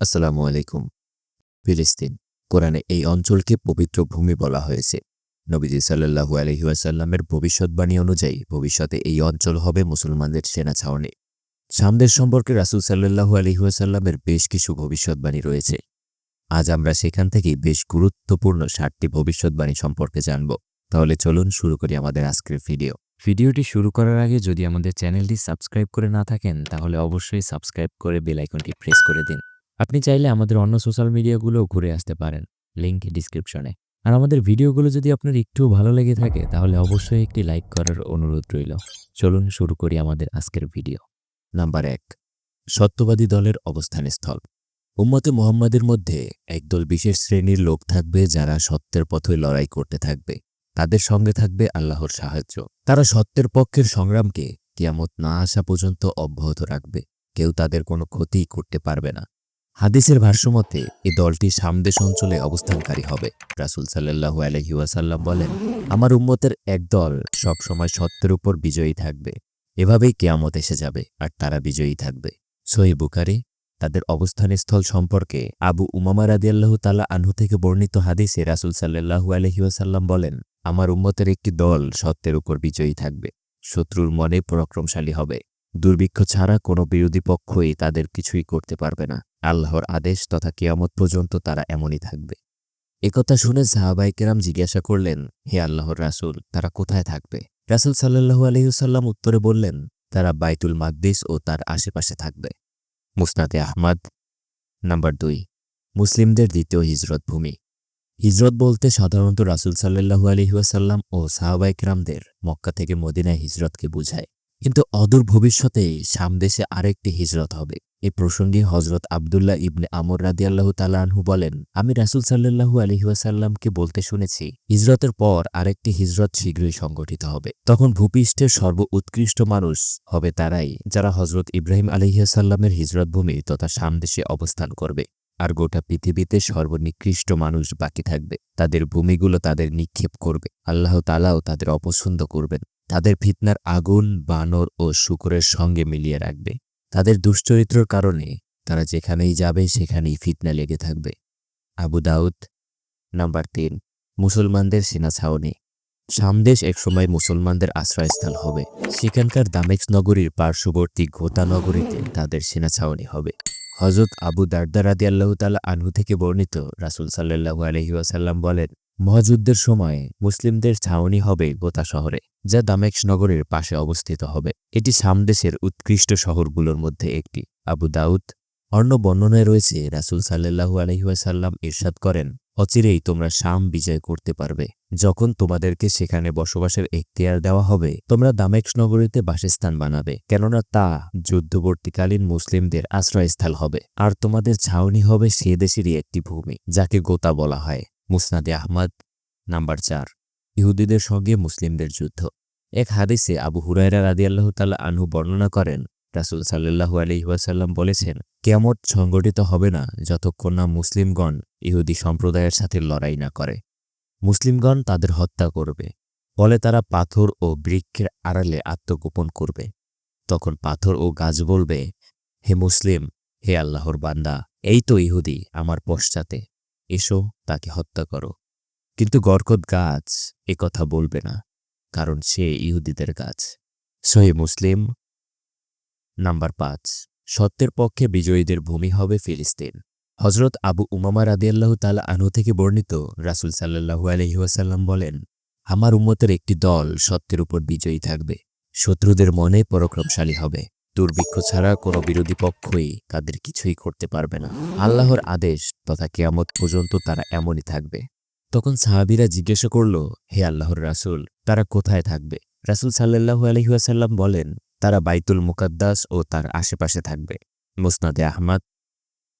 আসসালামু আলাইকুম। ফিলিস্তিন, কোরআনে এই অঞ্চলকে পবিত্র ভূমি বলা হয়েছে। নবীজি সাল্লাহু আলহিউসাল্লামের ভবিষ্যৎবাণী অনুযায়ী ভবিষ্যতে এই অঞ্চল হবে মুসলমানদের সেনা ছাউনি। সামদের সম্পর্কে রাসুল সাল্লাহু আলহিউসাল্লামের বেশ কিছু ভবিষ্যৎবাণী রয়েছে। আজ আমরা সেখান থেকেই বেশ গুরুত্বপূর্ণ ষাটটি ভবিষ্যৎবাণী সম্পর্কে জানব। তাহলে চলুন শুরু করি আমাদের আজকের ভিডিও। ভিডিওটি শুরু করার আগে যদি আমাদের চ্যানেলটি সাবস্ক্রাইব করে না থাকেন, তাহলে অবশ্যই সাবস্ক্রাইব করে বেল আইকনটি প্রেস করে দিন। আপনি চাইলে আমাদের অন্য সোশ্যাল মিডিয়াগুলোও ঘুরে আসতে পারেন লিঙ্ক ডিসক্রিপশনে। আর আমাদের ভিডিওগুলো যদি আপনার একটু ভালো লেগে থাকে, তাহলে অবশ্যই একটি লাইক করার অনুরোধ রইল। চলুন শুরু করি আমাদের আজকের ভিডিও। নাম্বার এক, সত্যবাদী দলের অবস্থান স্থল উম্মতে মোহাম্মদের মধ্যে একদল বিশেষ শ্রেণির লোক থাকবে যারা সত্যের পথে লড়াই করতে থাকবে। তাদের সঙ্গে থাকবে আল্লাহর সাহায্য। তারা সত্যের পক্ষের সংগ্রামকে কিয়ামত না আসা পর্যন্ত অব্যাহত রাখবে। কেউ তাদের কোনো ক্ষতি করতে পারবে না। হাদিসের ভাষ্যমতে এই দলটি সামদেশ অঞ্চলে অবস্থানকারী হবে। রাসুল সাল্লাহু আলহিউসাল্লাম বলেন, আমার উম্মতের এক দল সবসময় সত্যের উপর বিজয়ী থাকবে। এভাবেই কেয়ামত এসে যাবে আর তারা বিজয়ী থাকবে। সহি বুকারি তাদের অবস্থানস্থল সম্পর্কে আবু উমামা রাদিয়াল্লাহু তালা আনহু থেকে বর্ণিত হাদিসে রাসুল সাল্লাহু আলহিউসাল্লাম বলেন, আমার উম্মতের একটি দল সত্যের উপর বিজয়ী থাকবে। শত্রুর মনে পরাক্রমশালী হবে। দুর্ভিক্ষ ছাড়া কোনো বিরোধী পক্ষই তাদের কিছুই করতে পারবে না। আল্লাহর আদেশ তথা কেয়ামত পর্যন্ত তারা এমনই থাকবে। একথা শুনে সাহাবাই সাহাবাইকেরাম জিজ্ঞাসা করলেন, হে আল্লাহর রাসুল, তারা কোথায় থাকবে? রাসুল সাল্লাহু আলহিউসাল্লাম উত্তরে বললেন, তারা বাইতুল মাকদিস ও তার আশেপাশে থাকবে। মুসনাদে আহমদ, নাম্বার দুই। মুসলিমদের দ্বিতীয় হিজরত ভূমি। হিজরত বলতে সাধারণত রাসুল সাল্লাহু আলহিউসাল্লাম ও সাহাবাইকরামদের মক্কা থেকে মদিনায় হিজরতকে বুঝায়। কিন্তু অদূর ভবিষ্যতে সামদেশে আরেকটি হিজরত হবে। এ প্রসঙ্গে হজরত আবদুল্লাহ ইবনে আমর রাদিয়াল্লাহু তালাহু বলেন, আমি রাসুল সাল্লাহু আলহিহাসাল্লামকে বলতে শুনেছি, হিজরতের পর আরেকটি হিজরত শীঘ্রই সংগঠিত হবে। তখন ভূপৃষ্ঠের সর্ব উৎকৃষ্ট মানুষ হবে তারাই, যারা হজরত ইব্রাহিম আলহিহাসাল্লামের হিজরত ভূমি তথা সামদেশে অবস্থান করবে। আর গোটা পৃথিবীতে সর্বনিকৃষ্ট মানুষ বাকি থাকবে। তাদের ভূমিগুলো তাদের নিক্ষেপ করবে। আল্লাহ তালাও তাদের অপছন্দ করবেন। তাদের ফিতনার আগুন, বানর ও শুকরের সঙ্গে মিলিয়ে রাখবে। তাদের দুশ্চরিত্রর কারণে তারা যেখানেই যাবে, সেখানেই ফিতনা লেগে থাকবে। আবু দাউদ, নাম্বার তিন, মুসলমানদের সেনা ছাউনি। সামদেশ একসময় মুসলমানদের আশ্রয়স্থল হবে। সেখানকার দামেক্স নগরীর পার্শ্ববর্তী ঘোতা নগরীতে তাদের সেনা ছাউনি হবে। হজরত আবু দারদারাদি আল্লাহ তালা আনহু থেকে বর্ণিত রাসুল সাল্লাহু আলহিউসাল্লাম বলেন মহাযুদ্ধের সময় মুসলিমদের ছাউনি হবে গোতা শহরে, যা দামেক্স নগরের পাশে অবস্থিত হবে। এটি সামদেশের উৎকৃষ্ট শহরগুলোর মধ্যে একটি। আবু দাউদ অন্য বর্ণনায় রয়েছে, রাসুল সাল্লাহু আলহিহাসাল্লাম ইরশাদ করেন, অচিরেই তোমরা শাম বিজয় করতে পারবে। যখন তোমাদেরকে সেখানে বসবাসের এখতিয়ার দেওয়া হবে, তোমরা দামেক্স নগরীতে বাসস্থান বানাবে। কেননা তা যুদ্ধবর্তীকালীন মুসলিমদের আশ্রয়স্থল হবে। আর তোমাদের ছাউনি হবে সে দেশেরই একটি ভূমি, যাকে গোতা বলা হয়। মুসনাদে আহমদ, নাম্বার চার। ইহুদিদের সঙ্গে মুসলিমদের যুদ্ধ। এক হাদিসে আবু হুরায়রা রাদি আল্লাহ তাল্লাহ আনহু বর্ণনা করেন, রাসুল সাল্লাহু আলহিহাসাল্লাম বলেছেন কেমত সংগঠিত হবে না যতক্ষণ না মুসলিমগণ ইহুদি সম্প্রদায়ের সাথে লড়াই না করে। মুসলিমগণ তাদের হত্যা করবে। ফলে তারা পাথর ও বৃক্ষের আড়ালে আত্মগোপন করবে। তখন পাথর ও গাছ বলবে, হে মুসলিম, হে আল্লাহর বান্দা, এই তো ইহুদি, আমার পশ্চাতে। এসো, তাকে হত্যা করো। কিন্তু গর্কত গাছ এ কথা বলবে না, কারণ সে ইহুদিদের গাছ। সহি মুসলিম নাম্বার পাঁচ। সত্যের পক্ষে বিজয়ীদের ভূমি হবে ফিলিস্তিন। হজরত আবু উমামা রাদিয়াল্লাহ তালা আনু থেকে বর্ণিত রাসুল সাল্লাহু আলহিহাসাল্লাম বলেন, আমার উম্মতের একটি দল সত্যের উপর বিজয়ী থাকবে। শত্রুদের মনে পরাক্রমশালী হবে। দুর্ভিক্ষ ছাড়া কোনো বিরোধী পক্ষই তাদের কিছুই করতে পারবে না। আল্লাহর আদেশ তথা কেয়ামত পর্যন্ত তারা এমনই থাকবে। তখন সাহাবিরা জিজ্ঞাসা করল, হে আল্লাহর রাসুল, তারা কোথায় থাকবে? রাসুল সাল্লাহু আলহিহাসাল্লাম বলেন, তারা বাইতুল মুকাদ্দাস ও তার আশেপাশে থাকবে। মুসনাদে আহমদ,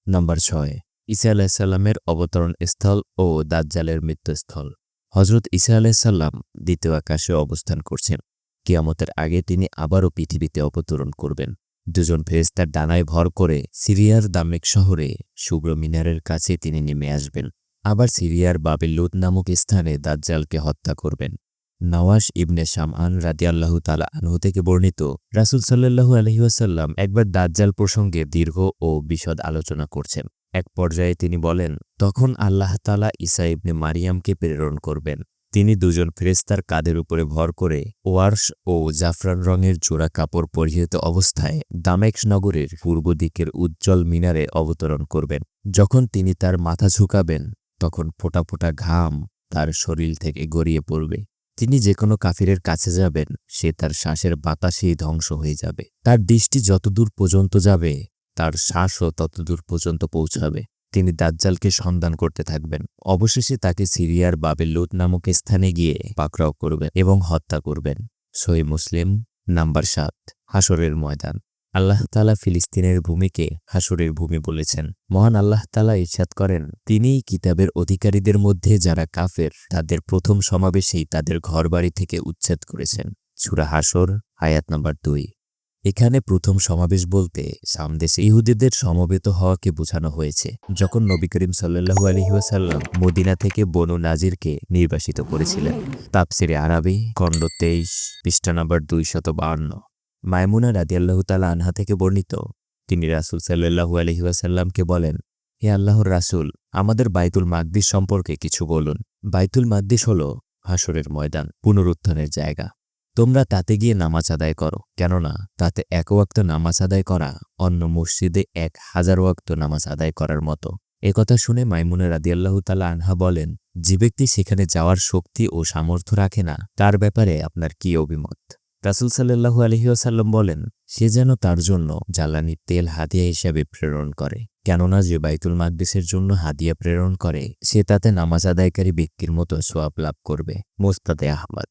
নম্বর ছয় ইসা আলাহিসাল্লামের অবতরণ স্থল ও দাজ্জালের মৃত্যুস্থল। হজরত ইসা আলাহিসাল্লাম দ্বিতীয় আকাশে অবস্থান করছেন। কিয়ামতের আগে তিনি আবারও পৃথিবীতে অবতরণ করবেন। দুজন ফেরেস্তার ডানায় ভর করে সিরিয়ার দামেক শহরে শুভ্র মিনারের কাছে তিনি নেমে আসবেন। আবার সিরিয়ার বাবিলুদ নামক স্থানে দাজ্জালকে হত্যা করবেন। নওয়াজ ইবনে শামআন রাদিয়াল্লাহু তালা আনহু থেকে বর্ণিত, রাসুল সাল্লাহু আলহিউসাল্লাম একবার দাজ্জাল প্রসঙ্গে দীর্ঘ ও বিশদ আলোচনা করছেন। এক পর্যায়ে তিনি বলেন, তখন আল্লাহ তালা ইসা ইবনে মারিয়ামকে প্রেরণ করবেন। তিনি দুজন ফেরেস্তার কাঁধের উপরে ভর করে ওয়ার্স ও জাফরান রঙের জোড়া কাপড় পরিহিত অবস্থায় দামেক্স নগরের পূর্ব দিকের উজ্জ্বল মিনারে অবতরণ করবেন। যখন তিনি তার মাথা ঝুঁকাবেন, তখন ফোটা ফোটা ঘাম তার শরীর থেকে গড়িয়ে পড়বে। তিনি যে কোনো কাফিরের কাছে যাবেন, সে তার শ্বাসের বাতাসেই ধ্বংস হয়ে যাবে। তার দৃষ্টি যতদূর পর্যন্ত যাবে, তার শ্বাসও ততদূর পর্যন্ত পৌঁছাবে। তিনি দাজ্জালকে সন্ধান করতে থাকবেন। অবশেষে তাকে সিরিয়ার বাবেল লুত নামক স্থানে গিয়ে পাকড়াও করবেন এবং হত্যা করবেন। সই মুসলিম, নাম্বার সাত হাসরের ময়দান। আল্লাহ তালা ফিলিস্তিনের ভূমিকে হাসরের ভূমি বলেছেন। মহান আল্লাহ তালা ইচ্ছাদ করেন, তিনিই কিতাবের অধিকারীদের মধ্যে যারা কাফের, তাদের প্রথম সমাবেশেই তাদের ঘরবাড়ি থেকে উচ্ছেদ করেছেন। সুরা হাসর আয়াত নাম্বার দুই। এখানে প্রথম সমাবেশ বলতে সামদেশে ইহুদিদের সমবেত হওয়াকে বোঝানো হয়েছে, যখন নবী করিম সাল্লাহু আলহিহাসাল্লাম মদিনা থেকে বনু নাজিরকে নির্বাসিত করেছিলেন। তাপসিরে আরবি, খণ্ড তেইশ, পৃষ্ঠা নাম্বার দুইশত বাহান্ন মায়মুনা রাদিয়াল্লাহু তালা আনহা থেকে বর্ণিত, তিনি রাসুল সাল্লাহু আলহিহাসাল্লামকে বলেন, হে আল্লাহর রাসুল, আমাদের বাইতুল মাকদিস সম্পর্কে কিছু বলুন। বাইতুল মাকদিস হল হাসরের ময়দান, পুনরুত্থানের জায়গা। তোমরা তাতে গিয়ে নামাজ আদায় করো, কেননা তাতে এক ওয়াক্ত নামাজ আদায় করা অন্য মসজিদে এক হাজার ওয়াক্ত নামাজ আদায় করার মতো। একথা শুনে মাইমুনা রাদিয়াল্লাহু আনহা বলেন, যে ব্যক্তি সেখানে যাওয়ার শক্তি ও সামর্থ্য রাখে না, তার ব্যাপারে আপনার কি অভিমত? রাসুল সাল্লাহু আলহিউসাল্লাম বলেন, সে যেন তার জন্য জ্বালানির তেল হাদিয়া হিসাবে প্রেরণ করে, কেননা যে বাইতুল মাকদিসের জন্য হাদিয়া প্রেরণ করে, সে তাতে নামাজ আদায়কারী ব্যক্তির মতো সোয়াব লাভ করবে। মোস্তাদে আহমদ।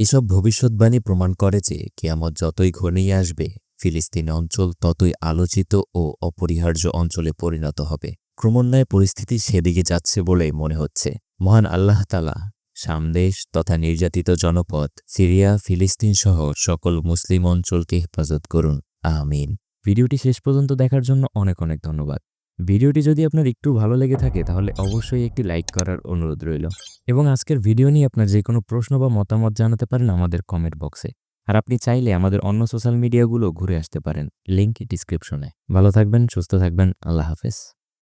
এসব ভবিষ্যৎবাণী প্রমাণ করে যে কিয়ামত যতই ঘনিয়ে আসবে, ফিলিস্তিন অঞ্চল ততই আলোচিত ও অপরিহার্য অঞ্চলে পরিণত হবে। ক্রমান্বয়ে পরিস্থিতি সেদিকে যাচ্ছে বলেই মনে হচ্ছে। মহান আল্লাহ তালা সামদেশ তথা নির্যাতিত জনপদ, সিরিয়া, ফিলিস্তিন সহ সকল মুসলিম অঞ্চলকে হেফাজত করুন। আমিন। ভিডিওটি শেষ পর্যন্ত দেখার জন্য অনেক অনেক ধন্যবাদ। ভিডিওটি যদি আপনার একটু ভালো লেগে থাকে, তাহলে অবশ্যই একটি লাইক করার অনুরোধ রইল। এবং আজকের ভিডিও নিয়ে আপনার যে কোনো প্রশ্ন বা মতামত জানাতে পারেন আমাদের কমেন্ট বক্সে আর আপনি চাইলে আমাদের অন্য সোশ্যাল মিডিয়াগুলো ঘুরে আসতে পারেন লিঙ্ক ডিসক্রিপশনে ভালো থাকবেন, সুস্থ থাকবেন, আল্লাহ হাফেজ।